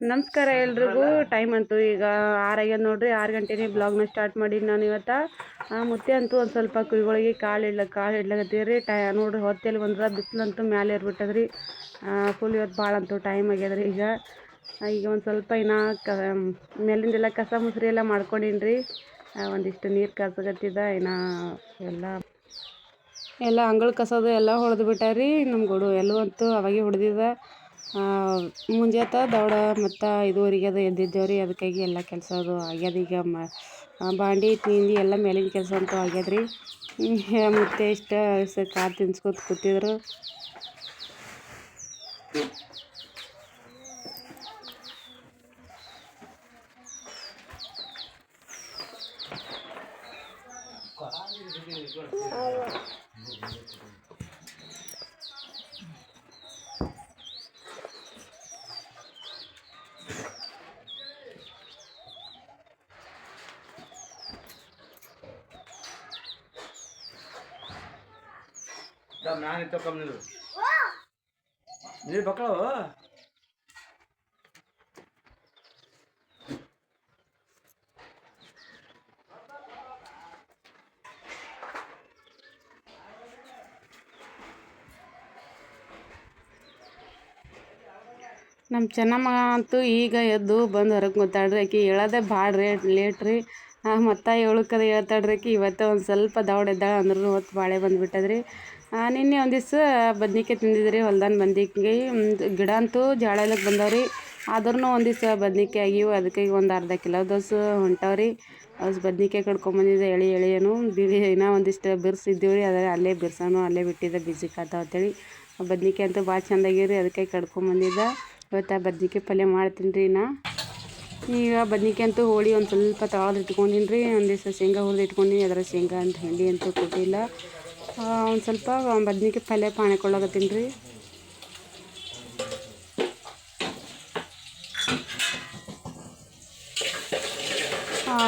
ನಮಸ್ಕಾರ ಎಲ್ರಿಗೂ. ಟೈಮ್ ಅಂತು ಈಗ ಆರಾಗ್ಯದ ನೋಡ್ರಿ ಆರು ಗಂಟೆನೇ ಬ್ಲಾಗ್ನ ಸ್ಟಾರ್ಟ್ ಮಾಡಿ ನಾನು ಇವತ್ತು. ಮುತ್ತೆ ಅಂತೂ ಒಂದು ಸ್ವಲ್ಪ ಕುರಿಗಳಿಗೆ ಕಾಳು ಇಡ್ಲ ಕಾಳು ಇಡ್ಲಾಕತ್ತೀವಿ ರೀ ಟೈ ನೋಡ್ರಿ ಹೊತ್ತಲ್ಲಿ ಬಂದ್ರೆ ಬಿಸಿಲಂತೂ ಮ್ಯಾಲೆ ಏರ್ಬಿಟ್ಟದ್ರಿ. ಫುಲ್ ಇವತ್ತು ಭಾಳ ಅಂತೂ ಟೈಮ್ ಆಗ್ಯದ್ರಿ ಈಗ. ಈಗ ಒಂದು ಸ್ವಲ್ಪ ಇನ್ನು ಕ ಮೇಲಿಂದೆಲ್ಲ ಕಸ ಮುಸ್ರಿ ಎಲ್ಲ ಮಾಡ್ಕೊಂಡಿನ್ರಿ. ಒಂದಿಷ್ಟು ನೀರು ಕಸಗತ್ತಿದ ಇನ್ನು ಎಲ್ಲ ಎಲ್ಲ ಅಂಗಳ ಕಸದು ಎಲ್ಲ ಹೊಡೆದು ಬಿಟ್ಟಾರಿ. ನಮ್ಮ ಗುಡು ಎಲ್ಲೂ ಅಂತೂ ಅವಾಗೆ ಹೊಡೆದಿದ್ದ ಮುಂಜಾತ ದೌಡ ಮತ್ತು ಐದುವರೆಗೆ ಅದು ಎದ್ದಿದ್ದೇವೆ ರೀ ಅದಕ್ಕಾಗಿ ಎಲ್ಲ ಕೆಲಸ ಅದು ಆಗ್ಯದ. ಈಗ ಮ ಬಾಂಡಿ, ತಿಂಡಿ ಎಲ್ಲ ಮೇಲಿನ ಕೆಲಸ ಅಂತೂ ಆಗ್ಯದ ರೀ ಮತ್ತೆ ಇಷ್ಟ ಕಾರ್ ತಿನ್ಸ್ಕೊತ ಕೂತಿದ್ರು. ನಾನು ಬಕ್ಕಳವು ನಮ್ಮ ಚೆನ್ನಮ್ಮ ಅಂತೂ ಈಗ ಎದ್ದು ಬಂದು ಹೊರಗೆ ಗೊತ್ತಾಡ್ರಿ ಆಕೆ ಹೇಳೋದೇ ಭಾಳ ರೇಟ್ ಲೇಟ್ ರೀ ಮತ್ತು ಏಳಕ್ಕದ ಆಕಿ ಇವತ್ತು ಒಂದು ಸ್ವಲ್ಪ ದೌಡ್ ಎದ್ದಾಳ ಅಂದ್ರೂ ಹೊತ್ತು ಬಾಳೆ ಬಂದುಬಿಟ್ಟದ್ರಿ. ನಿನ್ನೆ ಒಂದು ದಿವ್ಸ ಬದ್ನಿಕಾಯಿ ತಿಂದಿದ್ರಿ, ಹೊಲ್ದಾನ ಬಂದಿಕಾಯಿ ಗಿಡ ಅಂತೂ ಜಾಳಲಕ್ಕೆ ಬಂದವ್ರಿ. ಆದ್ರೂ ಒಂದು ದಿವ್ಸ ಬದ್ನಿಕಾಯಿ ಆಗಿವು ಅದಕ್ಕೆ ಒಂದು ಅರ್ಧ ಕಿಲೋ ದೋಸು ರೀ ಅದು ಬದ್ನಿಕಾಯಿ ಕಡ್ಕೊಂಬಂದಿದ್ದೆ ಎಳಿ, ಎಳಿಯನು. ಬಿಳಿ ಇನ್ನೂ ಒಂದಿಷ್ಟು ಬಿರ್ಸಿದ್ದೀವಿ ರೀ ಅದೇ ಅಲ್ಲೇ ಬಿರ್ಸನು, ಅಲ್ಲೇ ಬಿಟ್ಟಿದ್ದೆ ಬಿಸಿ ಅಂತೇಳಿ. ಬದ್ನಿಕಾಯಿ ಅಂತೂ ಭಾಳ ಚಂದ ಆಗ್ಯಾವ ರೀ ಅದಕ್ಕೆ ಕಡ್ಕೊಂಬಂದಿದ್ದೆ ಇವತ್ತು ಆ ಬದ್ನಿಕಾಯಿ ಪಲ್ಯ ಮಾಡ್ತೀನಿ ರೀ ನಾ. ಈಗ ಬದ್ನಿಕಾಯಿ ಅಂತೂ ಹೋಳಿ ಒಂದು ಸ್ವಲ್ಪ ತಳದು ಇಟ್ಕೊಂಡಿನಿ ರೀ, ಒಂದು ದಿವಸ ಶೇಂಗಾ ಹುರಿದು ಇಟ್ಕೊಂಡಿನಿ ಅದರ ಶೇಂಗಾ ಅಂತ ಹಿಂಡಿ ಅಂತೂ ಕೊಟ್ಟಿಲ್ಲ. ಒಂದು ಸ್ವಲ್ಪ ಬದ್ನಿಕಾಯಿ ಪಲ್ಯ ಪಾಣಿಕೊಳ್ಳಕತ್ತೀನಿ ರೀ.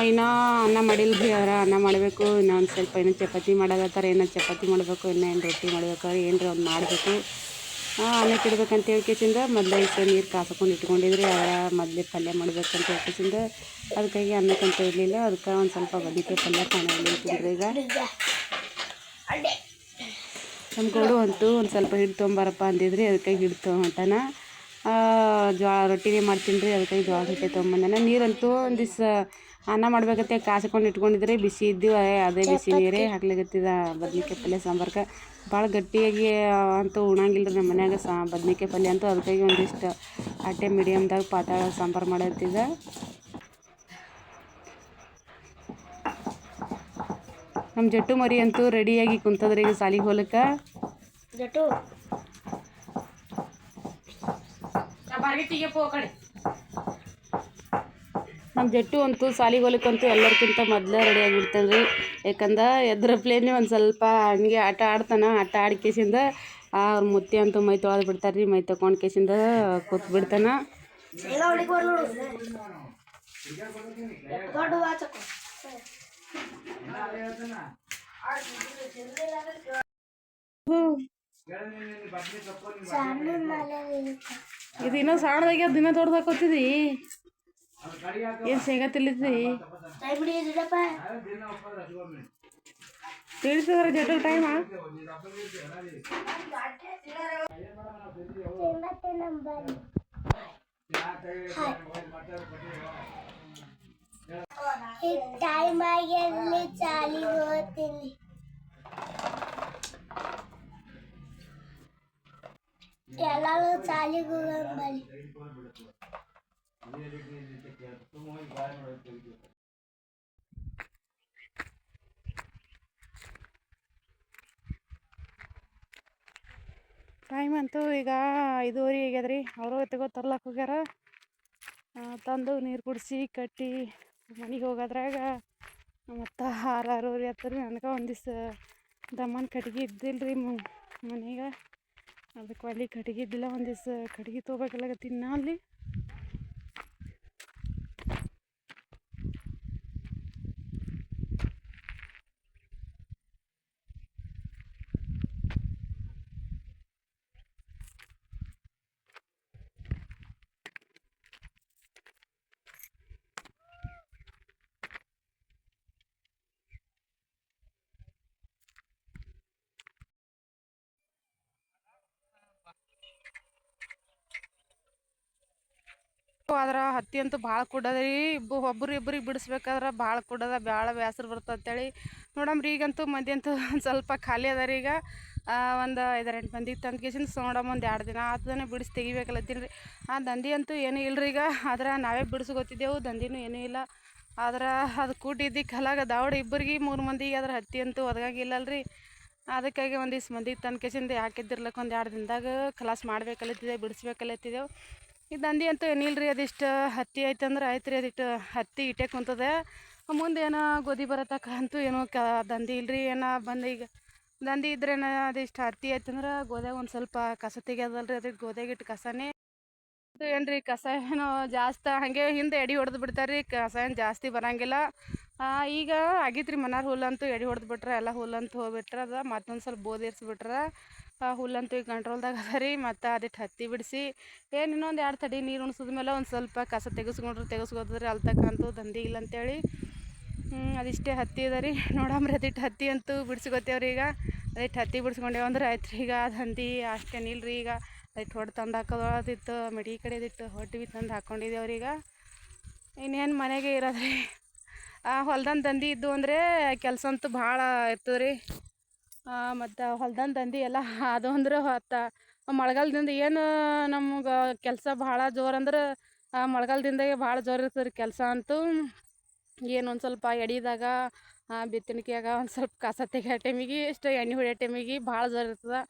ಇನ್ನೂ ಅನ್ನ ಮಾಡಿಲ್ಲ ರೀ ಅವರ ಅನ್ನ ಮಾಡಬೇಕು ಇನ್ನೂ ಒಂದು ಸ್ವಲ್ಪ ಏನೋ ಚಪಾತಿ ಮಾಡಕತ್ತಾರ ಏನೋ ಚಪಾತಿ ಮಾಡಬೇಕು ಇನ್ನೂ ಏನು ರೊಟ್ಟಿ ಏನು ಏನರ ಒಂದು ಮಾಡಬೇಕು. ಅನ್ನಕ್ಕೆ ಇಡ್ಬೇಕಂತ ಹೇಳ್ಕೇಸಿಂದ ಮೊದಲೇ ಇಷ್ಟು ನೀರು ಕಾಸ್ಕೊಂಡು ಇಟ್ಕೊಂಡಿದ್ರಿ, ಅವರ ಮೊದಲೇ ಪಲ್ಯ ಮಾಡ್ಬೇಕಂತ ಹೇಳ್ಕೇಸಿಂದ ಅದಕ್ಕಾಗಿ ಅನ್ನಕ್ಕಂತ ಇರಲಿಲ್ಲ, ಅದಕ್ಕೆ ಒಂದು ಸ್ವಲ್ಪ ಬದಿಕೆ ಪಲ್ಯ ಕಾಣಿದ್ರಿ ಈಗ. ನಮ್ಮ ಗೌಡು ಅಂತೂ ಒಂದು ಸ್ವಲ್ಪ ಹಿಟ್ಟು ತೊಗೊಂಬಾರಪ್ಪ ಅಂದಿದ್ರಿ, ಅದಕ್ಕಾಗಿ ಹಿಟ್ಟು ತೊಗೊಂಟಾನ ಜೋಳ ರೊಟ್ಟಿನೇ ಮಾಡ್ತೀನಿ ರೀ ಅದಕ್ಕಾಗಿ ಜೋಳ ರೊಟ್ಟಿ ತೊಗೊಂಬಂದಾನ. ನೀರಂತೂ ಒಂದು ದಿವ್ಸ ಅನ್ನ ಮಾಡ್ಬೇಕತ್ತೆ ಕಾಸ್ಕೊಂಡು ಇಟ್ಕೊಂಡಿದ್ರಿ, ಬಿಸಿ ಇದ್ದು ಅದೇ ಬಿಸಿ ನೀರೇ ಹಾಕ್ಲಿಕ್ಕತ್ತಿದ ಬದ್ನಿಕಾಯಿ ಪಲ್ಯ, ಸಾಂಬಾರ್ಕ. ಭಾಳ ಗಟ್ಟಿಯಾಗಿ ಅಂತೂ ಉಣಂಗಿಲ್ಲ ರೀ, ನಮ್ಮ ಮನ್ಯಾಗ ಸಾ, ಬದ್ನಿಕಾಯಿ ಪಲ್ಯ ಅಂತೂ ಅದಕ್ಕಾಗಿ ಒಂದಿಷ್ಟು ಅಟ್ಟೆ ಮೀಡಿಯಮ್ದಾಗ ಪಾತಾಳ ಸಾಂಬಾರು ಮಾಡತ್ತಿದ್ದ ನಮ್ಮ ಜಟ್ಟು ಮರಿ ಅಂತೂ ರೆಡಿಯಾಗಿ ಕುಂತದ್ರಿ ಈಗ ಸಾಲಿಗೆ ಹೋಲಕ್ಕೆ. ಜಟು ನಮ್ಮ ಜಟ್ಟು ಅಂತೂ ಸಾಲಿಗೆ ಹೋಲಿಕ್ಕಂತೂ ಎಲ್ಲರಿಗಿಂತ ಮೊದಲೇ ರೆಡಿ ಆಗಿಬಿಡ್ತಾನೆ ರೀ. ಯಾಕಂದ್ರೆ ಎದ್ರ ಪ್ಲೇನೆ ಒಂದು ಸ್ವಲ್ಪ ಹಂಗೆ ಆಟ ಆಡ್ತಾನೆ ಆಟ ಆಡಿ ಕೇಸಿಂದ ಅವ್ರ ಮುತ್ತಿ ಅಂತೂ ಮೈ ತೊಳೆದು ಬಿಡ್ತಾರೆ ರೀ ಮೈ ತೊಗೊಂಡು ಕೇಸಿಂದ ಕೂತ್ ಬಿಡ್ತಾನೆ. ಈಗ ಹುಡುಗಿ ಬರ್ ನೋಡು ದೊಡ್ಡ ವಾಚಕ ಇದು ಇನ್ನೂ ಸಣ್ಣದಾಗಿ ದಿನ ದೊಡ್ಡದಾಕೋತಿದಿ ಏನು ಶೇಂಗಾ ತಿಲ್ಲಿದ್ದಿ ಕೈ ಬಿಡಿ ಜಿಡಪ್ಪ ತಿಳಿಸಿದ್ರೆ ಜಟ್ಟು ಟೈಮ ಟೈಮ್ ಆಗಿ ಚಾಲಿಗೆ ಹೋಗ್ತೀನಿ. ಎಲ್ಲರೂ ಟೈಮ್ ಅಂತೂ ಈಗ ಐದೂವರೆ ಆಗ್ಯದ್ರಿ. ಅವರು ತಗೋ ತರ್ಲಕ್ಕೆ ಹೋಗ್ಯಾರ. ತಂದು ನೀರು ಕುಡಿಸಿ, ಕಟ್ಟಿ ಮನೆಗೆ ಹೋಗೋದ್ರಾಗ ಮತ್ತು ಆರು ಆರೂವರೆ ಹತ್ತಿರ ನನಗೆ ಒಂದಿವ್ಸ ದಮ್ಮನ ಕಟ್ಗೆ ಇದ್ದಿಲ್ಲ ರೀ ಮನೆಗೆ. ಅದಕ್ಕೆ ಅಲ್ಲಿ ಕಟ್ಗೆ ಇದ್ದಿಲ್ಲ ಒಂದು ದಿವ್ಸ ಕಟ್ಗೆ ತೊಗೋಬೇಕಲ್ಲಗತ್ತೀನಿ ನಾ ಅಲ್ಲಿ ಅದ್ರ ಹತ್ತಿ ಅಂತೂ ಭಾಳ ಕುಡದ್ರಿ. ಇಬ್ಬ ಒಬ್ರು ಇಬ್ರಿಗೆ ಬಿಡಿಸ್ಬೇಕಾದ್ರೆ ಭಾಳ ಕುಡದ ಭಾಳ ಬೇಸರ ಬರ್ತದೆ ಅಂತೇಳಿ. ನೋಡಮ್ರಿ, ಈಗಂತೂ ಮಂದಿ ಅಂತೂ ಒಂದು ಸ್ವಲ್ಪ ಖಾಲಿ ಅದ ರೀ ಈಗ ಒಂದು ಐದಾರು ಎಂಟು ಮಂದಿಗೆ ತಂದು ಕೇಸಿಂದ ನೋಡಮ್ಮ ಒಂದು ಎರಡು ದಿನ ಆತದನೆ ಬಿಡಿಸಿ ತೆಗಿಬೇಕಲ್ಲತ್ತೀನಿ ರೀ ಆ ದಂಧಿ ಅಂತೂ ಏನೂ ರೀ ಈಗ. ಆದ್ರೆ ನಾವೇ ಬಿಡಿಸ್ಕೊತಿದ್ದೆವು ದಂಧಿನೂ ಏನೂ ಇಲ್ಲ. ಆದ್ರೆ ಅದು ಕೂಟಿದ್ದು ಕಲಾಗ ದಾವಡ ಇಬ್ಬರಿಗೆ. ಮೂರು ಮಂದಿಗೆ ಅದ್ರ ಹತ್ತಿ ಅಂತೂ ರೀ ಅದಕ್ಕಾಗಿ ಒಂದಿಷ್ಟು ಮಂದಿಗೆ ತಂದು ಕೇಸಿಂದ ಯಾಕಿದ್ದಿರ್ಲಕ್ಕ ಒಂದು ಎರಡು ದಿನದಾಗ ಕ್ಲಾಸ್ ಮಾಡ್ಬೇಕಲ್ಲತ್ತಿದ್ದೆವು, ಬಿಡಿಸ್ಬೇಕಲ್ಲತ್ತಿದ್ದೆವು. ಈ ನಂದಿ ಅಂತೂ ಏನಿಲ್ಲ ರೀ ಅದಿಷ್ಟು ಹತ್ತಿ ಐತಂದ್ರೆ ಆಯ್ತು ರೀ ಅದಿಷ್ಟು ಹತ್ತಿ ಇಟ್ಟೆ ಕುಂತದೆ. ಮುಂದೆ ಏನೋ ಗೋಧಿ ಬರತಕ್ಕ ಅಂತೂ ಏನೋ ಕ ದಂದಿ ಇಲ್ರಿ, ಏನೋ ಬಂದು ಈಗ ದಂಧಿ ಇದ್ರೇನ ಅದಿಷ್ಟು ಹತ್ತಿ ಐತಂದ್ರೆ ಗೋದ್ಯಾಗ ಒಂದು ಸ್ವಲ್ಪ ಕಸ ತೆಗಿಯೋದಲ್ರಿ ಅದಕ್ಕೆ ಗೋದ್ಯಾಗ ಇಟ್ಟು ಕಸನೇ. ಏನು ಏನ್ರಿ, ಕಸ ಏನೋ ಜಾಸ್ತಿ, ಹಾಗೆ ಹಿಂದೆ ಎಡಿ ಹೊಡೆದು ಬಿಡ್ತಾರೆ ರೀ ಕಸ ಏನು ಜಾಸ್ತಿ ಬರೋಂಗಿಲ್ಲ. ಈಗ ಆಗೈತ್ರಿ ಮನಾರ್ ಹುಲ್ಲಂತೂ ಎಡಿ ಹೊಡೆದು ಬಿಟ್ರೆ, ಎಲ್ಲ ಹುಲ್ಲಂತೂ ಹೋಗ್ಬಿಟ್ರೆ ಅದು, ಮತ್ತೊಂದು ಸ್ವಲ್ಪ ಬೋದ್ ಏರ್ಸ್ಬಿಟ್ರೆ ಹುಲ್ಲಂತೂ ಈಗ ಕಂಟ್ರೋಲ್ದಾಗ ಅದ ರೀ, ಮತ್ತು ಅದಿಟ್ಟು ಹತ್ತಿ ಬಿಡಿಸಿ, ಏನು ಇನ್ನೊಂದು ಎರಡು ತಡಿ ನೀರು ಉಣ್ಸಿದ ಮೇಲೆ ಒಂದು ಸ್ವಲ್ಪ ಕಸ ತೆಗೆಸ್ಕೊಂಡ್ರೆ ತೆಗೆಸ್ಕೊತದ್ರಿ ಅಲ್ಲಿ ತಕ್ಕಂತೂ ದಂಧಿ ಇಲ್ಲ ಅಂತೇಳಿ. ಅದಿಷ್ಟೇ ಹತ್ತಿ ಅದ ರೀ. ನೋಡಮ್ರಿ ಅದಿಟ್ಟು ಹತ್ತಿ ಅಂತೂ ಬಿಡಿಸ್ಕೊತೇವ್ರಿ ಈಗ. ಅದಿಟ್ಟು ಹತ್ತಿ ಬಿಡಿಸ್ಕೊಂಡೇವು ಅಂದ್ರೆ ಆಯ್ತು ರೀ ಈಗ ಹಂದಿ ಅಷ್ಟೇನಿಲ್ಲ ರೀ ಈಗ. ಅದಿಟ್ಟು ಹೊಟ್ಟು ತಂದು ಹಾಕೋದಿತ್ತು ಮಿಡಿ ಕಡೆದಿತ್ತು ಹೊಟ್ಟು ಬಿ ತಂದು ಹಾಕ್ಕೊಂಡಿದ್ದೇವ್ರಿ ಈಗ. ಇನ್ನೇನು ಮನೆಗೆ ಇರೋದ್ರಿ? ಆ ಹೊಲ್ದನ್ ದಂಧಿ ಇದ್ದು ಅಂದರೆ ಕೆಲಸ ಅಂತೂ ಭಾಳ ಇರ್ತದ್ರಿ. ಮತ್ತು ಹೊಲ್ದನ್ ದಂಧೆ ಎಲ್ಲ ಅದು ಅಂದ್ರೆ ಹೊತ್ತ ಮಳೆಗಾಲದಿಂದ ಏನು ನಮ್ಗೆ ಕೆಲಸ ಭಾಳ ಜೋರು ಅಂದ್ರೆ ಮಳೆಗಾಲದಿಂದಾಗೆ ಭಾಳ ಜೋರು ಇರ್ತದೆ ರೀ ಕೆಲಸ ಅಂತೂ. ಏನು ಒಂದು ಸ್ವಲ್ಪ ಎಡಿದಾಗ ಬಿತ್ತಣಿಕೆಯಾಗ ಒಂದು ಸ್ವಲ್ಪ ಕಸ ತೆಗಿಯೋ ಟೈಮಿಗೆ, ಇಷ್ಟು ಎಣ್ಣೆ ಹೊಡಿಯೋ ಟೈಮಿಗೆ ಭಾಳ ಜೋರು ಇರ್ತದೆ.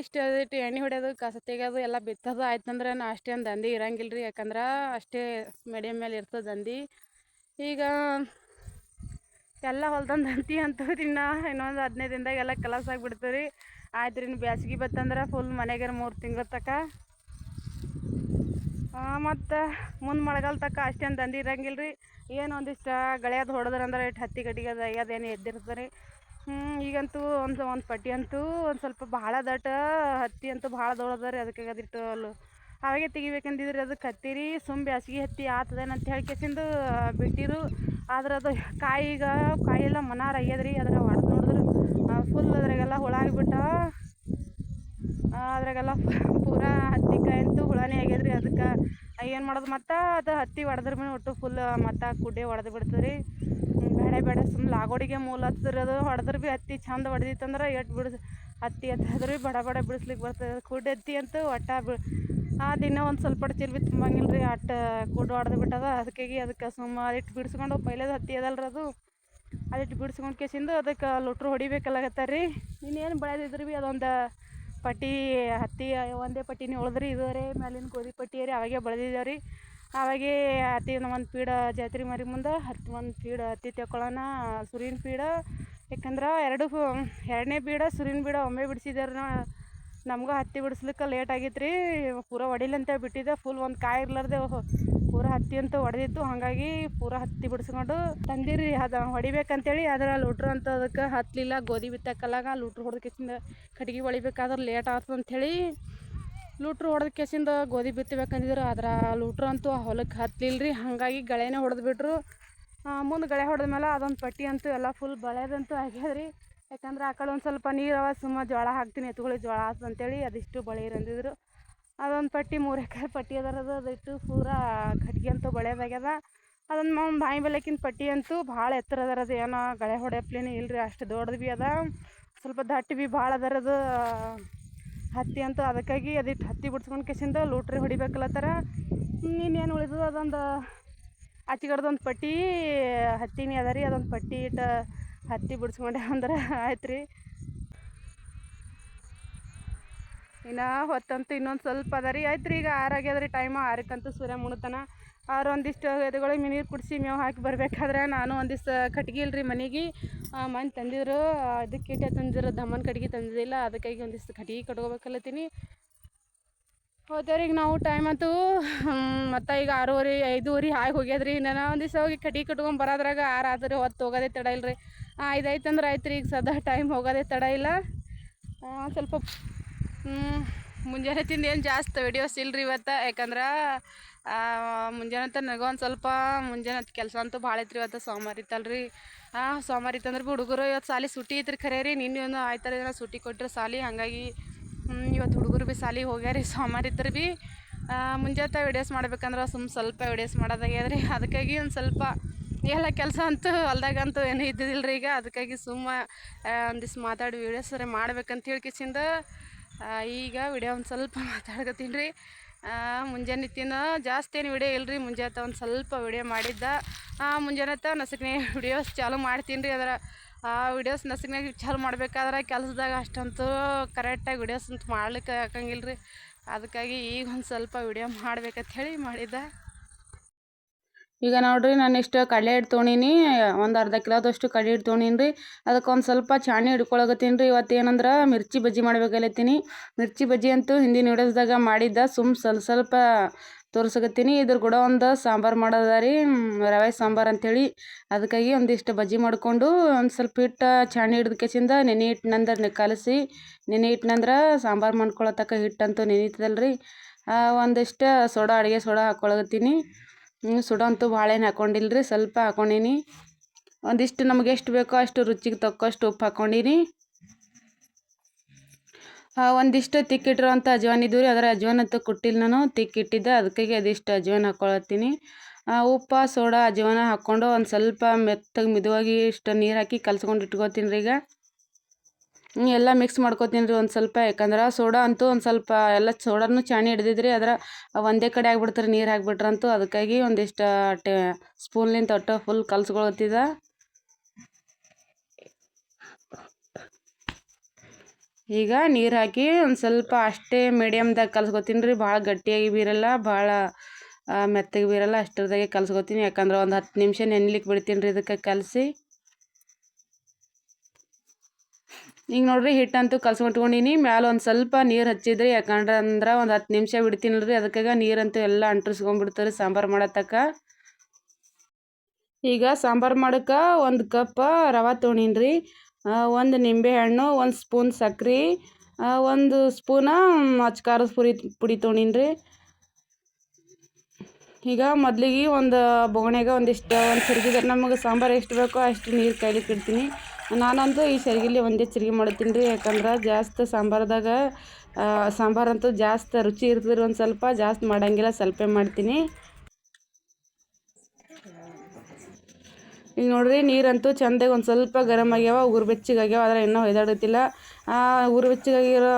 ಇಷ್ಟು ಇಟ್ಟು ಎಣ್ಣೆ ಹೊಡೆಯೋದು, ಕಸ ತೆಗಿಯೋದು ಎಲ್ಲ ಬಿತ್ತೋದು ಆಯ್ತಂದ್ರೆ ನಾ ಅಷ್ಟೇನು ದಂಧೆ ಇರಂಗಿಲ್ಲ ರೀ ಯಾಕಂದ್ರೆ ಅಷ್ಟೇ ಮೀಡಿಯಮ್ ಮೇಲೆ ಇರ್ತದೆ ದಂದಿ ಈಗ ಎಲ್ಲ ಹೊಲ್ದಂದು ಅಂತ ನಾ ಇನ್ನೊಂದು ಹದಿನೈದು ದಿನದಾಗ ಎಲ್ಲ ಕಲಸ್ ಆಗಿಬಿಡ್ತೀವಿ ರೀ ಆಯ್ತು ರೀ ಬ್ಯಾಸ್ಗೆ ಬತ್ತಂದ್ರೆ ಫುಲ್ ಮನೆಗೆ ಮೂರು ತಿಂಗಳ ತನಕ ಮತ್ತು ಮುಂದೆ ಮಳೆಗಾಲ ತನಕ ಅಷ್ಟೇನು ದಂದಿ ಇರಂಗಿಲ್ಲ ರೀ ಏನು ಒಂದಿಷ್ಟು ಗಳ್ಯಾದು ಹೊಡೆದ್ರಂದ್ರೆ ಇಟ್ಟು ಹತ್ತಿ ಗಟ್ಟಿಗೆ ಅದು ಅದೇನು ಎದ್ದಿರ್ತದೆ ರೀ. ಈಗಂತೂ ಒಂದು ಒಂದು ಪಟ್ಟಿ ಅಂತೂ ಒಂದು ಸ್ವಲ್ಪ ಭಾಳ ದಟ್ಟ ಹತ್ತಿ ಅಂತೂ ಭಾಳ ದೊಡ್ಡದ ರೀ ಅದಕ್ಕೆ ಅದಿಟ್ಟು ಅಲ್ಲು ಅವಾಗೆ ತೆಗಿಬೇಕಂದಿದ್ರೆ ಅದು ಕತ್ತಿರಿ ಸುಮ್ ಬ್ಯಾಸ್ಗೆ ಹತ್ತಿ ಆತದೇನಂತ ಹೇಳ್ಕೆಸಿಂದು ಬಿಟ್ಟಿರು ಆದ್ರೆ ಅದು ಕಾಯಿ ಈಗ ಕಾಯಿ ಎಲ್ಲ ಮನಾರ ಆಗ್ಯದ ರೀ ಅದ್ರ ಹೊಡೆದು ನೋಡಿದ್ರೆ. ಫುಲ್ ಅದ್ರಾಗೆಲ್ಲ ಹುಳ ಆಗಿಬಿಟ್ಟ. ಅದ್ರಾಗೆಲ್ಲ ಪೂರಾ ಹತ್ತಿ ಕಾಯಿ ಅಂತೂ ಹುಳನೇ ಆಗ್ಯದ್ರಿ ಅದಕ್ಕೆ. ಏನು ಮಾಡೋದು ಮತ್ತು? ಅದು ಹತ್ತಿ ಹೊಡೆದ್ರ ಮೇಲೆ ಒಟ್ಟು ಫುಲ್ ಮತ್ತು ಕುಡ್ಡೆ ಹೊಡೆದು ಬಿಡ್ತದೆ ರೀ ಬೇಡ ಬೇಡ ಸುಮ್ಮನೆ ಲಾಗೋಡಿಗೆ ಮೂಲ ಹತ್ತಿರ ಅದು. ಹೊಡೆದ್ರೆ ಬಿ ಹತ್ತಿ ಚಂದ ಹೊಡೆದಿತ್ತಂದ್ರೆ ಎಟ್ ಬಿಡಿಸ್, ಹತ್ತಿ ಹತ್ತಿದ್ರೆ ಬಡ ಬಡ ಬಿಡಿಸ್ಲಿಕ್ಕೆ ಬರ್ತದೆ. ಕುಡ್ಡೆ ಹತ್ತಿ ಅಂತೂ ಒಟ್ಟ ಬಿ ಆ ದಿನ ಒಂದು ಸ್ವಲ್ಪ ಚೀಲ ಭೀ ತುಂಬಂಗಿಲ್ಲ ರೀ ಅಟ್ಟ ಕುಡ್ಡು ಹೊಡೆದು ಬಿಟ್ಟದ. ಅದಕ್ಕಾಗಿ ಅದಕ್ಕೆ ಸುಮ್ಮ ಅದಿಟ್ಟು ಬಿಡ್ಸ್ಕೊಂಡು ಪೈಲೇದು ಹತ್ತಿ ಅದಲ್ರಿ ಅದು. ಅದಿಟ್ಟು ಬಿಡ್ಸ್ಕೊಂಡು ಕೇಸಿಂದು ಅದಕ್ಕೆ ಲೊಟ್ರು ಹೊಡಿಬೇಕಲ್ಲಾಗತ್ತಾರ. ರೀ ಇನ್ನೇನು ಬೆಳೆದಿದ್ರು ಭೀ ಅದೊಂದು ಪಟ್ಟಿ ಹತ್ತಿ, ಒಂದೇ ಪಟ್ಟಿನೇ ಉಳಿದ್ರಿ. ರೀ ಮೇಲಿನ ಗೋಧಿ ಪಟ್ಟಿ ರೀ, ಅವಾಗೆ ಬೆಳೆದಿದ್ದೇವೆ ರೀ ಅವಾಗೆ ಹತ್ತಿ ಒಂದು ಪೀಡ ಜಾತ್ರೆ ಮರಿ ಮುಂದೆ ಹತ್ತು ಒಂದು ಪೀಡ ಹತ್ತಿ ತೆಕ್ಕೊಳ್ಳೋಣ ಸುರಿನ ಪೀಡ, ಯಾಕಂದ್ರೆ ಎರಡು ಎರಡನೇ ಬೀಡ ಸುರಿನ ಬೀಡ ಒಮ್ಮೆ ಬಿಡಿಸಿದ್ದಾರೆ ನಾ ನಮ್ಗೆ ಹತ್ತಿ ಬಿಡಿಸ್ಲಿಕ್ಕೆ ಲೇಟ್ ಆಗಿತ್ತು ರೀ ಪೂರ ಹೊಡಿಲಂತ ಬಿಟ್ಟಿದ್ದೆ ಫುಲ್ ಒಂದು ಕಾಯಿ ಇರ್ಲಾರ್ದೆ ಪೂರ ಹತ್ತಿ ಅಂತ ಹೊಡೆದಿತ್ತು ಹಾಗಾಗಿ ಪೂರ ಹತ್ತಿ ಬಿಡಿಸ್ಕೊಂಡು ತಂದಿರಿ, ಅದು ಹೊಡಿಬೇಕಂತೇಳಿ ಅದರ ಲೂಟ್ರ್ ಅಂತ ಅದಕ್ಕೆ ಹತ್ತಲಿಲ್ಲ ಗೋಧಿ ಬಿತ್ತಕ್ಕಲ್ಲಾಗ ಲೂಟ್ರ್ ಹೊಡೆದ ಕೆಸಿಂದ ಕಟ್ಗೆ ಹೊಡಿಬೇಕಾದ್ರೆ ಲೇಟ್ ಆಗ್ತದೆ ಅಂಥೇಳಿ ಲೂಟ್ರ್ ಹೊಡೆದ ಕೆಸಿಂದ ಗೋಧಿ ಬಿತ್ತಬೇಕಂದಿದ್ರು, ಆದ್ರೆ ಲೂಟ್ರ್ ಅಂತೂ ಆ ಹೊಲಕ್ಕೆ ಹತ್ತಲಿಲ್ಲ ರೀ ಹಾಗಾಗಿ ಗಳೆನೇ ಹೊಡೆದ್ಬಿಟ್ರು. ಮುಂದೆ ಗಳೆ ಹೊಡೆದ ಮೇಲೆ ಅದೊಂದು ಪಟ್ಟಿ ಅಂತೂ ಎಲ್ಲ ಫುಲ್ ಬಳೆದಂತೂ ಆಗ್ಯದ್ರಿ. ಯಾಕಂದ್ರೆ ಆ ಕಡೆ ಒಂದು ಸ್ವಲ್ಪ ನೀರು ಅವ, ಸುಮ್ಮ ಜೋಳ ಹಾಕ್ತೀನಿ ಎತ್ಕೊಳ್ಳಿ ಜೋಳ ಆತು ಅಂತೇಳಿ ಅದಿಷ್ಟು ಬಳೆ ಇರಂದಿದ್ರು. ಅದೊಂದು ಪಟ್ಟಿ, ಮೂರು ಎಕರೆ ಪಟ್ಟಿ ಅದರದು ಅದಿಟ್ಟು ಪೂರಾ ಕಟ್ಗೆ ಅಂತೂ ಬಳೆದಾಗ್ಯದ. ಅದೊಂದು ಒಂದು ಬಾಯಿ ಬೆಳಕಿನ ಪಟ್ಟಿ ಅಂತೂ ಭಾಳ ಎತ್ತರ ಅದರದು ಏನೋ ಗಳೆ ಹೊಡೆಯಪ್ಲೇನೆ ಇಲ್ರಿ, ಅಷ್ಟು ದೊಡ್ಡದು ಭೀ ಅದ. ಸ್ವಲ್ಪ ದಟ್ಟ ಭೀ ಭಾಳ ಅದರದು ಹತ್ತಿ ಅಂತೂ ಅದಕ್ಕಾಗಿ ಅದಿಟ್ಟು ಹತ್ತಿ ಬಿಡ್ಸ್ಕೊಂಡು ಕೆಸಿಂದ ಲೂಟ್ರಿ ಹೊಡಿಬೇಕಲ್ಲತ್ತಾರ ಇನ್ನೇನು ಉಳಿದದ, ಅದೊಂದು ಆಚೆಗಡ್ದೊಂದು ಪಟ್ಟಿ ಹತ್ತಿನೇ ಅದ ರೀ, ಅದೊಂದು ಪಟ್ಟಿ ಇಟ್ಟು ಹತ್ತಿ ಬಿಡಿಸ್ಕೊಂಡೆ ಅಂದ್ರೆ ಆಯ್ತು ರೀ ಇನ್ನು ಹೊತ್ತಂತೂ ಇನ್ನೊಂದು ಸ್ವಲ್ಪ ಅದ ರೀ. ಆಯ್ತು ರೀ ಈಗ ಆರಾಗ್ಯದ ರೀ ಟೈಮ್ ಆರಕ್ಕಂತೂ ಸೂರ್ಯ ಮುಣತನ ಅವ್ರು ಒಂದಿಷ್ಟು ಎದುಗಳಿಗೆ ನೀರು ಕುಡಿಸಿ ಮೇವು ಹಾಕಿ ಬರ್ಬೇಕಾದ್ರೆ ನಾನು ಒಂದಿಷ್ಟು ಕಟ್ಗೆ ಇಲ್ರಿ ಮನೆಗೆ. ಮನೆ ತಂದಿದ್ರು ಅದಕ್ಕೆ ತಂದಿರೋ ದಮ್ಮನ ಕಟ್ಗೆ ತಂದಿದ್ದಿಲ್ಲ, ಅದಕ್ಕಾಗಿ ಒಂದಿಷ್ಟು ಕಟ್ಗೆ ಕಟ್ಕೋಬೇಕಲ್ಲತ್ತೀನಿ ಹೋದವ್ರಿಗೆ ನಾವು ಟೈಮ್ ಅಂತೂ ಮತ್ತು ಈಗ ಆರೂವರೆ, ಐದೂವರೆ ಆಗಿ ಹೋಗ್ಯದ್ರಿ. ನಾನು ದಿವಸ ಹೋಗಿ ಕಟ್ಟಿ ಕಟ್ಕೊಂಡು ಬರೋದ್ರಾಗ ಆರು ಆದ್ರೆ ಹೊತ್ತು ಹೋಗೋದೇ ತಡ ಇಲ್ಲ ರೀ ಐದು ಆಯ್ತು ಅಂದ್ರೆ ಆಯ್ತು ರೀ ಈಗ ಸದಾ ಟೈಮ್ ಹೋಗೋದೇ ತಡ ಇಲ್ಲ. ಸ್ವಲ್ಪ ಮುಂಜಾನೆ ತಿಂದು ಏನು ಜಾಸ್ತಿ ವಿಡಿಯೋಸ್ ಇಲ್ರಿ ಇವತ್ತು. ಯಾಕಂದ್ರೆ ಮುಂಜಾನೆ ಅಂತ ನನಗೆ ಒಂದು ಸ್ವಲ್ಪ ಮುಂಜಾನೆ ಕೆಲಸ ಅಂತೂ ಭಾಳ ಐತ್ರಿ ಇವತ್ತು ಸೋಮವಾರ ಇತ್ತಲ್ರಿ. ಹಾಂ ಸೋಮವಾರ ಇತ್ತಂದ್ರೆ ಹುಡುಗರು ಇವತ್ತು ಸಾಲಿ ಸುಟ್ಟಿ ಐತ್ರಿ ಖರೆ ರೀ ನಿನ್ನೆ ಒಂದು ಆಯ್ತಾರ ಸುಟ್ಟಿ ಕೊಟ್ಟರು ಸಾಲಿ. ಹಾಗಾಗಿ ಇವತ್ತು ಹುಡುಗರು ಭೀ ಸಾಲಿಗೆ ಹೋಗ್ಯಾರಿ ಸೋಮವಾರ ಇದ್ರೆ ಭೀ. ಮುಂಜಾನೆ ವಿಡಿಯೋಸ್ ಮಾಡ್ಬೇಕಂದ್ರೆ ಸುಮ್ಮ ಸ್ವಲ್ಪ ವಿಡಿಯೋಸ್ ಮಾಡೋದಾಗ್ಯದ್ರಿ ಅದಕ್ಕಾಗಿ ಒಂದು ಸ್ವಲ್ಪ ಎಲ್ಲ ಕೆಲಸ ಅಂತೂ ಹೊಲ್ದಾಗಂತೂ ಏನು ಇದ್ದಿದ್ದಿಲ್ಲ ರೀ ಈಗ. ಅದಕ್ಕಾಗಿ ಸುಮ್ಮ ಒಂದಿಷ್ಟು ಮಾತಾಡಿ ವಿಡಿಯೋಸ್ ಸರಿ ಮಾಡ್ಬೇಕಂತ ಹೇಳ್ಕಿಸಿಂದ ಈಗ ವಿಡಿಯೋ ಒಂದು ಸ್ವಲ್ಪ ಮಾತಾಡ್ಕತ್ತೀನಿ ರೀ. ಮುಂಜಾನೆ ತಿನ್ನೋ ಜಾಸ್ತಿ ಏನು ವಿಡಿಯೋ ಇಲ್ಲರಿ ಮುಂಜಾನೆ ಒಂದು ಸ್ವಲ್ಪ ವಿಡಿಯೋ ಮಾಡಿದ್ದ ಮುಂಜಾನೆ ನಸಕ್ನೇ ವಿಡಿಯೋಸ್ ಚಾಲು ಮಾಡ್ತೀನಿ ರೀ ಅದರ. ಆ ವಿಡಿಯೋಸ್ ನಸಿಗ್ನಾಗ ಚಾಲು ಮಾಡಬೇಕಾದ್ರೆ ಕೆಲಸದಾಗ ಅಷ್ಟಂತೂ ಕರೆಕ್ಟಾಗಿ ವಿಡಿಯೋಸ್ ಅಂತ ಮಾಡ್ಲಿಕ್ಕೆ ಹಾಕಂಗಿಲ್ಲ ರೀ ಅದಕ್ಕಾಗಿ ಈಗ ಒಂದು ಸ್ವಲ್ಪ ವಿಡಿಯೋ ಮಾಡ್ಬೇಕಂತ ಹೇಳಿ ಮಾಡಿದ್ದೆ. ಈಗ ನೋಡ್ರಿ, ನಾನು ಇಷ್ಟು ಕಡಲೆ ಹಿಟ್ಟು ತೊಗೊಂಡೀನಿ, ಒಂದು ಅರ್ಧ ಕಿಲೋದಷ್ಟು ಕಡಲೆ ಹಿಟ್ಟು ತೊಗೊಂಡೀನಿ ರೀ ಅದಕ್ಕೆ ಒಂದು ಸ್ವಲ್ಪ ಚಾಣಿ ಹಿಡ್ಕೊಳಕತ್ತೀನಿ. ರೀ ಇವತ್ತು ಏನಂದ್ರೆ ಮಿರ್ಚಿ ಬಜ್ಜಿ ಮಾಡ್ಬೇಕಲ್ಲತ್ತೀನಿ. ಮಿರ್ಚಿ ಬಜ್ಜಿ ಅಂತೂ ಹಿಂದಿನ ವಿಡಿಯೋಸ್ದಾಗ ಮಾಡಿದ್ದೆ ಸುಮ್ಮ ಸ್ವಲ್ಪ ಸ್ವಲ್ಪ ತೋರ್ಸಕತ್ತೀನಿ. ಇದ್ರ ಕೂಡ ಒಂದು ಸಾಂಬಾರು ಮಾಡೋದ ರೀ ರವೆ ಸಾಂಬಾರು ಅಂಥೇಳಿ ಅದಕ್ಕಾಗಿ ಒಂದಿಷ್ಟು ಬಜ್ಜಿ ಮಾಡಿಕೊಂಡು ಒಂದು ಸ್ವಲ್ಪ ಹಿಟ್ಟು, ಚಾಣಿ ಹಿಡ್ದು ಕೆಸಿಂದ ನೆನೆ ಹಿಟ್ಟಿನಂದ್ರೆ ಕಲಸಿ, ನೆನೆ ಹಿಟ್ಟಿನಂದ್ರೆ ಸಾಂಬಾರು ಮಾಡ್ಕೊಳತಕ್ಕ ಹಿಟ್ಟಂತೂ ನೆನೀತದಲ್ಲ ರೀ ಒಂದಿಷ್ಟು ಸೋಡಾ, ಅಡುಗೆ ಸೋಡಾ ಹಾಕ್ಕೊಳಕತ್ತೀನಿ ಅಂತೂ ಭಾಳೇನು ಹಾಕ್ಕೊಂಡಿಲ್ಲ ರೀ ಸ್ವಲ್ಪ ಹಾಕ್ಕೊಂಡೀನಿ ಒಂದಿಷ್ಟು ನಮಗೆ ಎಷ್ಟು ಬೇಕೋ ಅಷ್ಟು ರುಚಿಗೆ ತಕ್ಕಷ್ಟು ಉಪ್ಪು ಹಾಕ್ಕೊಂಡೀನಿ ಒಂದಿಷ್ಟು ತಿಕ್ಕಿಟ್ಟಿರೋಂಥ ಅಜ್ವಾನ ಇದ್ದು ರೀ ಅದರ ಅಜ್ವಾನ ಅಂತೂ ಕೊಟ್ಟಿಲ್ಲ ನಾನು. ತಿಕ್ಕಿಟ್ಟಿದ್ದೆ. ಅದಕ್ಕಾಗಿ ಅದಿಷ್ಟು ಅಜ್ವಾನ ಹಾಕ್ಕೊಳತ್ತೀನಿ ಉಪ್ಪು, ಸೋಡಾ, ಅಜ್ವಾನ ಹಾಕ್ಕೊಂಡು ಒಂದು ಸ್ವಲ್ಪ ಮೆತ್ತಗೆ ಮಿದುವಾಗಿ ಇಷ್ಟು ನೀರು ಹಾಕಿ ಕಲ್ಸ್ಕೊಂಡು ಇಟ್ಕೋತೀನಿ ರೀ ಈಗ. ಎಲ್ಲ ಮಿಕ್ಸ್ ಮಾಡ್ಕೊತೀನಿ ರೀ ಒಂದು ಸ್ವಲ್ಪ. ಯಾಕಂದ್ರೆ ಸೋಡಾ ಅಂತೂ ಒಂದು ಸ್ವಲ್ಪ, ಎಲ್ಲ ಸೋಡಾನು ಚಾಣಿ ಹಿಡ್ದಿದ್ರಿ ಅದರ ಒಂದೇ ಕಡೆ ಆಗ್ಬಿಡ್ತಾರೆ ನೀರು ಹಾಕ್ಬಿಟ್ರಂತೂ. ಅದಕ್ಕಾಗಿ ಒಂದಿಷ್ಟು ಟೇ ಸ್ಪೂನ್ಲಿಂದ ಒಟ್ಟು ಫುಲ್ ಕಲ್ಸ್ಕೊಳತ್ತಿದ ಈಗ ನೀರು ಹಾಕಿ ಒಂದು ಸ್ವಲ್ಪ ಅಷ್ಟೇ ಮೀಡಿಯಮ್ದಾಗ ಕಲ್ಸ್ಕೊತೀನಿ ರೀ. ಭಾಳ ಗಟ್ಟಿಯಾಗಿ ಬೀರಲ್ಲ, ಭಾಳ ಮೆತ್ತಗೆ ಬೀರಲ್ಲ, ಅಷ್ಟರದಾಗೆ ಕಲ್ಸ್ಕೊತೀನಿ. ಯಾಕಂದ್ರೆ ಒಂದು ಹತ್ತು ನಿಮಿಷ ನೆನ್ಲಿಕ್ಕೆ ಬಿಡ್ತೀನಿ ರೀ ಇದಕ್ಕೆ ಕಲಸಿ. ಈಗ ನೋಡ್ರಿ ಹಿಟ್ಟಂತೂ ಕಲ್ಸ್ಕೊಂಡ್ಕೊಂಡಿನಿ ಮ್ಯಾಲೆ ಒಂದು ಸ್ವಲ್ಪ ನೀರು ಹಚ್ಚಿದ್ರಿ ಯಾಕಂದ್ರೆ ಅಂದ್ರೆ ಒಂದು ಹತ್ತು ನಿಮಿಷ ಬಿಡ್ತೀನಿ ರೀ ಅದಕ್ಕಾಗ ನೀರಂತೂ ಎಲ್ಲ ಅಂಟ್ರಿಸ್ಕೊಂಡ್ಬಿಡ್ತಾರೆ ಸಾಂಬಾರು ಮಾಡತ್ತಕ್ಕ. ಈಗ ಸಾಂಬಾರು ಮಾಡಕ್ಕೆ ಒಂದು ಕಪ್ ರವೆ ತೊಗೊಂಡೀನಿ ರೀ. ಒಂದು ನಿಂಬೆಹಣ್ಣು ಒಂದು ಸ್ಪೂನ್ ಸಕ್ರೆ ಒಂದು ಸ್ಪೂನ ಅಚ್ಚ ಖಾರದ ಪುರಿ, ಪುಡಿ ತೊಗೊಂಡೀನಿ ರೀ ಈಗ ಮೊದಲಿಗೆ ಒಂದು ಬೋಗಣೆಗೆ ಒಂದಿಷ್ಟು, ಒಂದು ಸರಿಗೆ ನಮಗೆ ಸಾಂಬಾರು ಎಷ್ಟು ಬೇಕೋ ಅಷ್ಟು ನೀರು ಕೈಲಿಕ್ಕೆ ಇಡ್ತೀನಿ ನಾನಂತೂ ಈ ಸರಿಗಿಲಿ ಒಂದೇ ಚಿರಿಗೆ ಮಾಡ್ತೀನಿ ರೀ ಯಾಕಂದ್ರೆ ಜಾಸ್ತಿ ಸಾಂಬಾರ್ದಾಗ ಸಾಂಬಾರಂತೂ ಜಾಸ್ತಿ ರುಚಿ ಇರ್ತದ್ರಿ ಒಂದು ಸ್ವಲ್ಪ, ಜಾಸ್ತಿ ಮಾಡೋಂಗಿಲ್ಲ, ಸ್ವಲ್ಪ ಮಾಡ್ತೀನಿ. ಈಗ ನೋಡ್ರಿ ನೀರಂತೂ ಚಂದಾಗಿ ಒಂದು ಸ್ವಲ್ಪ ಗರಮ್ ಆಗ್ಯಾವ, ಉಗುರು ಬೆಚ್ಚಗಾಗ್ಯಾವ ಆದರೆ ಇನ್ನೂ ಹೊಯ್ದಾಡುತ್ತಿಲ್ಲ ಆ ಉಗುರು ಬೆಚ್ಚಗಾಗಿರೋ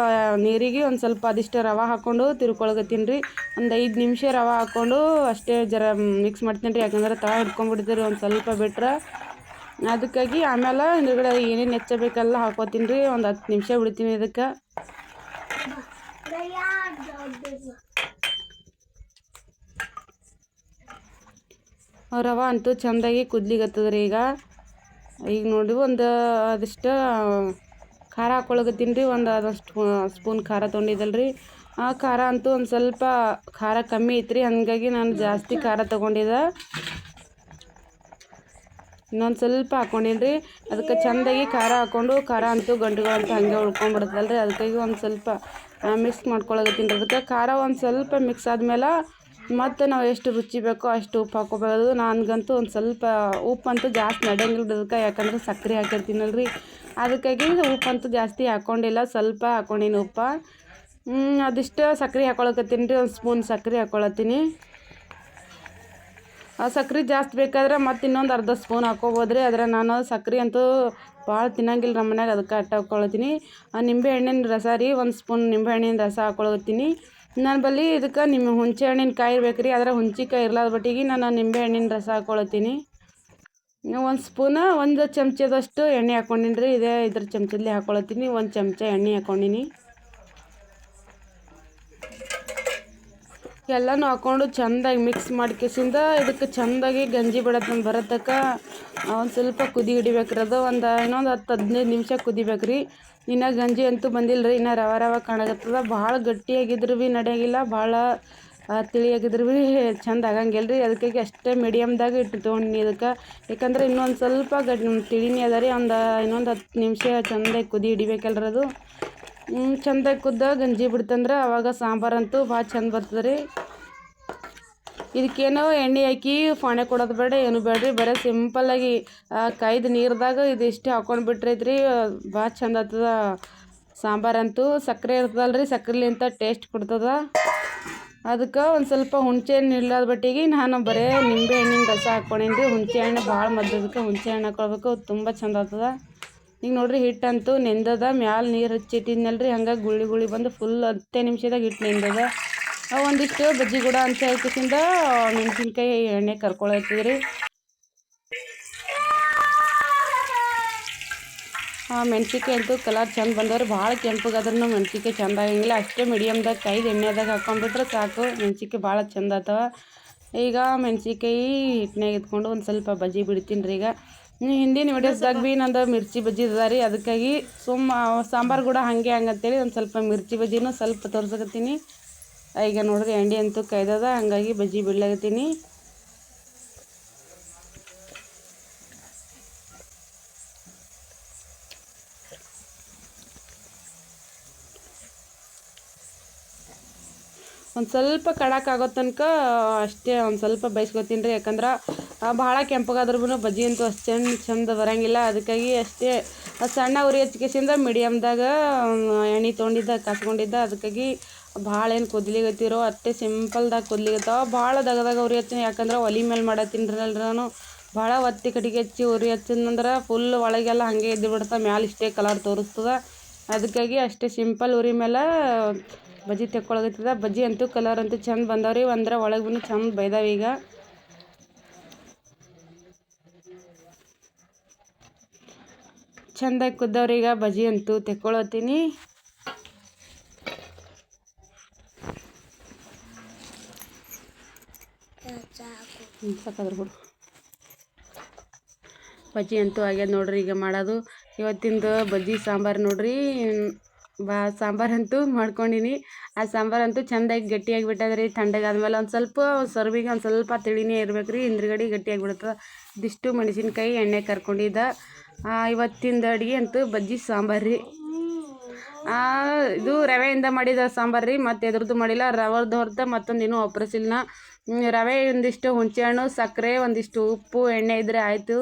ನೀರಿಗೆ ಒಂದು ಸ್ವಲ್ಪ ಅದಿಷ್ಟು ರವೆ ಹಾಕ್ಕೊಂಡು ತಿರ್ಕೊಳಕತ್ತೀನಿ ರೀ. ಒಂದು ಐದು ನಿಮಿಷ ರವೆ ಹಾಕ್ಕೊಂಡು ಅಷ್ಟೇ ಜರ ಮಿಕ್ಸ್ ಮಾಡ್ತೀನಿ ರೀ, ಯಾಕಂದ್ರೆ ತಳ ಹಿಡ್ಕೊಂಡ್ಬಿಡ್ತೀರಿ ಒಂದು ಸ್ವಲ್ಪ ಬಿಟ್ರೆ. ಅದಕ್ಕಾಗಿ ಆಮೇಲೆ ಹಿಂದುಗಡೆ ಏನೇನು ಹೆಚ್ಚಬೇಕೆಲ್ಲ ಹಾಕೋತೀನಿ ರೀ, ಒಂದು ಹತ್ತು ನಿಮಿಷ ಬಿಡ್ತೀನಿ ಇದಕ್ಕೆ. ರವೆ ಅಂತೂ ಚೆಂದಾಗಿ ಕುದ್ಲಿಗತ್ತದ ರೀ ಈಗ. ಈಗ ನೋಡಿ ಒಂದು ಅದಿಷ್ಟು, ಖಾರ ಹಾಕೊಳಗತ್ತೀನಿ ರೀ, ಒಂದು ಅದಷ್ಟು ಸ್ಪೂನ್ ಖಾರ ತೊಗೊಂಡಿದ್ದಲ್ಲ ರೀ ಆ ಖಾರ ಅಂತೂ ಒಂದು ಸ್ವಲ್ಪ ಖಾರ ಕಮ್ಮಿ ಐತ್ರಿ, ಹಾಗಾಗಿ ನಾನು ಜಾಸ್ತಿ ಖಾರ ತೊಗೊಂಡಿದ್ದೆ ಇನ್ನೊಂದು ಸ್ವಲ್ಪ ಹಾಕ್ಕೊಂಡೀನಿ ರೀ, ಅದಕ್ಕೆ ಚೆಂದಾಗಿ ಖಾರ ಹಾಕ್ಕೊಂಡು ಖಾರ ಅಂತೂ ಗಂಟುಗಳಂತೂ ಹಾಗೆ ರೀ ಅದಕ್ಕಾಗಿ ಒಂದು ಸ್ವಲ್ಪ ಮಿಕ್ಸ್ ಮಾಡ್ಕೊಳಕತ್ತೀನಿ ಅದಕ್ಕೆ ಖಾರ ಒಂದು ಸ್ವಲ್ಪ ಮಿಕ್ಸ್ ಆದಮೇಲೆ ಮತ್ತು ನಾವು ಎಷ್ಟು ರುಚಿ ಬೇಕೋ ಅಷ್ಟು ಉಪ್ಪು ಹಾಕೋಬಾರ್ದು ನನಗಂತೂ ಒಂದು ಸ್ವಲ್ಪ ಉಪ್ಪಂತೂ ಜಾಸ್ತಿ ನಡೆಯಂಗಿಲ್ಲ ಅದಕ್ಕೆ ಯಾಕಂದ್ರೆ ಸಕ್ಕರೆ ಹಾಕಿರ್ತೀನಲ್ಲ ರೀ ಅದಕ್ಕಾಗಿ ಉಪ್ಪಂತೂ ಜಾಸ್ತಿ ಹಾಕ್ಕೊಂಡಿಲ್ಲ ಸ್ವಲ್ಪ ಹಾಕ್ಕೊಂಡೀನಿ ಉಪ್ಪು. ಅದಿಷ್ಟು ಸಕ್ಕರೆ ಹಾಕ್ಕೊಳಕತ್ತೀನಿ ರೀ, ಒಂದು ಸ್ಪೂನ್ ಸಕ್ಕರೆ ಹಾಕ್ಕೊಳತ್ತೀನಿ ಆ ಸಕ್ಕರೆ ಜಾಸ್ತಿ ಬೇಕಾದ್ರೆ ಮತ್ತು ಇನ್ನೊಂದು ಅರ್ಧ ಸ್ಪೂನ್ ಹಾಕ್ಕೊಬೋದು ರೀ. ಆದರೆ ನಾನು ಸಕ್ಕರೆ ಅಂತೂ ಭಾಳ ತಿನ್ನಂಗಿಲ್ಲ ನಮ್ಮ ಮನ್ಯಾಗ, ಅದಕ್ಕೆ ಅಟ್ಟ ಹಾಕ್ಕೊಳತ್ತೀನಿ ಆ ಹಣ್ಣಿನ ರಸ ರೀ, ಒಂದು ಸ್ಪೂನ್ ನಿಂಬೆ ಹಣ್ಣಿನ ರಸ ಹಾಕ್ಕೊಳತ್ತೀನಿ ನನ್ನ ಬಳಿ ಇದಕ್ಕೆ ನಿಮ್ಮ ಹುಣಸೆ ಹಣ್ಣಿನ ಕಾಯಿ ಇರ್ಬೇಕು ರೀ ಅದರ ಹುಣ್ಚಿಕಾಯಿ ಇರ್ಲಾದ ಬಟ್ಟಿಗೆ ನಾನು ನಿಂಬೆ ಹಣ್ಣಿನ ರಸ ನೀವು ಒಂದು ಸ್ಪೂನ, ಒಂದು ಚಮಚದಷ್ಟು ಎಣ್ಣೆ ಹಾಕ್ಕೊಂಡಿನಿ ರೀ ಇದೇ ಇದ್ರ ಚಮಚದಲ್ಲಿ ಹಾಕ್ಕೊಳತ್ತೀನಿ ಒಂದು ಚಮಚ ಎಣ್ಣೆ ಹಾಕ್ಕೊಂಡಿನಿ ಎಲ್ಲನೂ ಹಾಕ್ಕೊಂಡು ಚೆಂದಾಗಿ ಮಿಕ್ಸ್ ಮಾಡ್ಕೇಸಿಂದ ಇದಕ್ಕೆ ಚೆಂದಾಗಿ ಗಂಜಿ ಬಿಡತ್ತೆ ಬರತಕ್ಕ ಒಂದು ಸ್ವಲ್ಪ ಕುದಿ ಹಿಡಿಬೇಕ್ರಿ ಅದು, ಒಂದು ಇನ್ನೊಂದು ಹತ್ತು ಹದಿನೈದು ನಿಮಿಷ ಕುದಿಬೇಕು ರೀ ಇನ್ನು ಗಂಜಿ ಅಂತೂ ಬಂದಿಲ್ಲ ರೀ ಇನ್ನು ರವೆ ರವ ಕಾಣಕತ್ತದ. ಭಾಳ ಗಟ್ಟಿಯಾಗಿದ್ರು ಭೀ ನಡೆಯಂಗಿಲ್ಲ, ಭಾಳ ತಿಳಿಯಾಗಿದ್ರು ಭೀ ಚಂದ ಆಗಂಗಿಲ್ಲ ರೀ ಅದಕ್ಕಾಗಿ ಅಷ್ಟೇ ಮೀಡಿಯಮ್ದಾಗ ಇಟ್ಟು ತೊಗೊಂಡು ಅದಕ್ಕೆ ಯಾಕಂದ್ರೆ ಇನ್ನೊಂದು ಸ್ವಲ್ಪ ಗಡ್ ತಿಳಿನಿ ಅದ ರೀ. ಒಂದು, ಇನ್ನೊಂದು ಹತ್ತು ನಿಮಿಷ ಚಂದಾಗಿ ಕುದಿ ಹಿಡಿಬೇಕಲ್ರಿ ಅದು ಚೆಂದಾಗಿ ಕುದ್ದ ಗಂಜಿ ಬಿಡ್ತಂದ್ರೆ ಅವಾಗ ಸಾಂಬಾರಂತೂ ಭಾಳ ಚಂದ ಬರ್ತದೆ ರೀ ಇದಕ್ಕೇನೋ ಎಣ್ಣೆ ಹಾಕಿ ಫಾಣೆ ಕೊಡೋದು ಬೇಡ, ಏನು ಬೇಡ್ರಿ ಬರೀ ಸಿಂಪಲ್ಲಾಗಿ ಕಾಯ್ದು ನೀರ್ದಾಗ ಇದಿಷ್ಟು ಹಾಕ್ಕೊಂಡು ಬಿಟ್ರೈತ್ರಿ. ಭಾಳ ಚಂದ ಆಗ್ತದ ಸಾಂಬಾರಂತೂ. ಸಕ್ಕರೆ ಇರ್ತದಲ್ಲ ರೀ ಸಕ್ಕರೆಲಿಂತ ಟೇಸ್ಟ್ ಕೊಡ್ತದ. ಅದಕ್ಕೆ ಒಂದು ಸ್ವಲ್ಪ ಹುಣಸೆ ಹಣ್ಣು ಇಲ್ಲದ ಬಟ್ಟಿಗೆ ನಾನು ಬರೇ ನಿಂಬೆ ಹಣ್ಣಿನ ರಸ ಹಾಕ್ಕೊಂಡಿದ್ದೆ ಹುಣಸೆ ಹಣ್ಣು ಭಾಳ ಮದ್ದದಕ್ಕೆ ಹುಣಸೆ ಹಣ್ಣು ಹಾಕೊಳ್ಬೇಕು, ತುಂಬ ಚಂದ ಆಗ್ತದ ಈಗ ನೋಡ್ರಿ ಹಿಟ್ಟಂತೂ ನೆಂದದ, ಮ್ಯಾಲೆ ನೀರು ಹಚ್ಚಿಟ್ಟಿದ್ನಲ್ರಿ ಹಂಗಾಗಿ ಗುಳ್ಳಿ ಗುಳಿ ಬಂದು ಫುಲ್ ಹತ್ತೇ ನಿಮಿಷದಾಗ ಹಿಟ್ಟು ನೆಂದದ. ಒಂದಿಷ್ಟು ಬಜ್ಜಿ ಕೂಡ ಅಂತ ಹೇಳ್ತಿಂದ ಮೆಣಸಿನ್ಕಾಯಿ, ಎಣ್ಣೆ ಕರ್ಕೊಳತ್ತೀರಿ ಮೆಣ್ಸಿನ್ಕಾಯಿ ಅಂತೂ ಕಲರ್ ಚಂದ ಬಂದವ್ರಿ. ಭಾಳ ಕೆಂಪಗಾದ್ರೂ ಮೆಣಸಿನ್ಕಾಯಿ ಚಂದ ಆಗಂಗಿಲ್ಲ. ಅಷ್ಟೇ ಮೀಡಿಯಮ್ದಾಗ ಕೈದು ಎಣ್ಣೆದಾಗ ಹಾಕೊಂಡ್ಬಿಟ್ರೆ ಸಾಕು. ಮೆಣಸಿನ್ಕಾಯಿ ಭಾಳ ಚಂದ ಆತವ. ಈಗ ಮೆಣಸಿನ್ಕಾಯಿ ಹಿಟ್ಟಿನಾಗ ಇದ್ಕೊಂಡು ಒಂದು ಸ್ವಲ್ಪ ಬಜ್ಜಿ ಬಿಡ್ತೀನಿ ರೀ ಈಗ ಹಿಂದಿನ ವಿಡಿಯೋಸ್ದಾಗ ಭೀ ನಂದು ಮಿರ್ಚಿ ಬಜ್ಜಿ ಅದ ರೀ ಅದಕ್ಕಾಗಿ ಸುಮ್ಮ ಸಾಂಬಾರು ಕೂಡ ಹಾಗೆ ಹಂಗಂತೇಳಿ ಒಂದು ಸ್ವಲ್ಪ ಮಿರ್ಚಿ ಬಜ್ಜಿನೂ ಸ್ವಲ್ಪ ತೋರ್ಸಕತ್ತೀನಿ. ಈಗ ನೋಡಿದ್ರೆ ಎಣ್ಣೆ ಅಂತೂ ಕೈದದ ಹಂಗಾಗಿ ಬಜ್ಜಿ ಬಿಡ್ಲಾಗತ್ತೀನಿ. ಒಂದು ಸ್ವಲ್ಪ ಆಗೋ ತನಕ ಅಷ್ಟೇ ಒಂದು ಸ್ವಲ್ಪ ಬೈಸ್ಕೊತೀನಿ ರೀ, ಯಾಕಂದ್ರೆ ಭಾಳ ಕೆಂಪಗಾದ್ರೂ ಬಜ್ಜಿ ಅಂತೂ ಅಷ್ಟು ಚಂದ ಚಂದ ಬರೋಂಗಿಲ್ಲ. ಅದಕ್ಕಾಗಿ ಅಷ್ಟೇ ಸಣ್ಣ ಉರಿ ಹಚ್ಕೇಸಿಂದ ಮೀಡಿಯಮ್ದಾಗ ಎಣ್ಣೆ ತೊಗೊಂಡಿದ್ದ, ಕಾಸ್ಕೊಂಡಿದ್ದ, ಅದಕ್ಕಾಗಿ ಭಾಳ ಏನು ಕುದ್ಲಿಗತ್ತಿರೋ ಅಷ್ಟೇ ಸಿಂಪಲ್ದಾಗ ಕುದ್ಲಿಗತ್ತಾವ ಭಾಳ ದಗದಾಗ ಉರಿ ಹಚ್ಚಿನಿ. ಯಾಕಂದ್ರೆ ಒಲೆ ಮೇಲೆ ಮಾಡತ್ತೀನಿ ರೀ ನಾನು. ಭಾಳ ಒತ್ತಿ ಕಟ್ಟಿಗೆ ಹಚ್ಚಿ ಉರಿ ಹಚ್ಚಿದ್ನಂದ್ರೆ ಫುಲ್ ಒಳಗೆಲ್ಲ ಹಾಗೆ ಎದ್ದು ಬಿಡ್ತಾ, ಮ್ಯಾಲೆ ಇಷ್ಟೇ ಕಲರ್ ತೋರಿಸ್ತದ. ಅದಕ್ಕಾಗಿ ಅಷ್ಟೇ ಸಿಂಪಲ್ ಉರಿ ಮೇಲೆ ಬಜ್ಜಿ ತೆಕ್ಕೊಳಗತ್ತದ ಬಜ್ಜಿ ಅಂತೂ ಕಲರ್ ಅಂತೂ ಚಂದ ಬಂದವ್ರಿ. ಒಂದ್ರ ಒಳಗೆ ಚಂದ ಬೈದಾವ ಈಗ. ಚಂದಾಗಿ ಕುದ್ದವ್ರಿ ಈಗ ಬಜ್ಜಿ ಅಂತೂ ತೆಕ್ಕೊಳತ್ತೀನಿ. ಸಾಕಾದ್ರ ಬಜ್ಜಿ ಅಂತೂ ಆಗ್ಯದ ನೋಡ್ರಿ ಈಗ ಮಾಡೋದು. ಇವತ್ತಿಂದು ಬಜ್ಜಿ, ಸಾಂಬಾರು ನೋಡ್ರಿ. ಬಾ ಸಾಂಬಾರಂತೂ ಮಾಡ್ಕೊಂಡಿನಿ. ಆ ಸಾಂಬಾರಂತೂ ಚೆಂದಾಗಿ ಗಟ್ಟಿಯಾಗಿ ಬಿಟ್ಟದ್ರಿ. ತಣ್ಣಗಾದ್ಮೇಲೆ ಒಂದು ಸ್ವಲ್ಪ ಸರ್ವಿಗೆ ಒಂದು ಸ್ವಲ್ಪ ತಿಳಿನೇ ಇರ್ಬೇಕು ರೀ ಹಿಂದ್ಗಡೆ ಗಟ್ಟಿಯಾಗಿ ಬಿಡ್ತದೆ ಇದಿಷ್ಟು ಮೆಣಸಿನ್ಕಾಯಿ ಎಣ್ಣೆ ಕರ್ಕೊಂಡಿದ್ದ. ಇವತ್ತಿಂದ ಅಡುಗೆ ಅಂತೂ ಬಜ್ಜಿ, ಸಾಂಬಾರು ರೀ. ಇದು ರವೆಯಿಂದ ಮಾಡಿದ ಸಾಂಬಾರು ರೀ. ಮತ್ತು ಎದ್ರದ್ದು ಮಾಡಿಲ್ಲ. ರವರ್ದು ಹೊರತ ಮತ್ತೊಂದು ಇನ್ನೂ ಒಪ್ರಸಿಲ್ನ. ರವೆ ಒಂದಿಷ್ಟು ಹುಣಸೆ ಹಣ್ಣು ಸಕ್ಕರೆ ಒಂದಿಷ್ಟು ಉಪ್ಪು ಎಣ್ಣೆ ಇದ್ದರೆ ಆಯಿತು.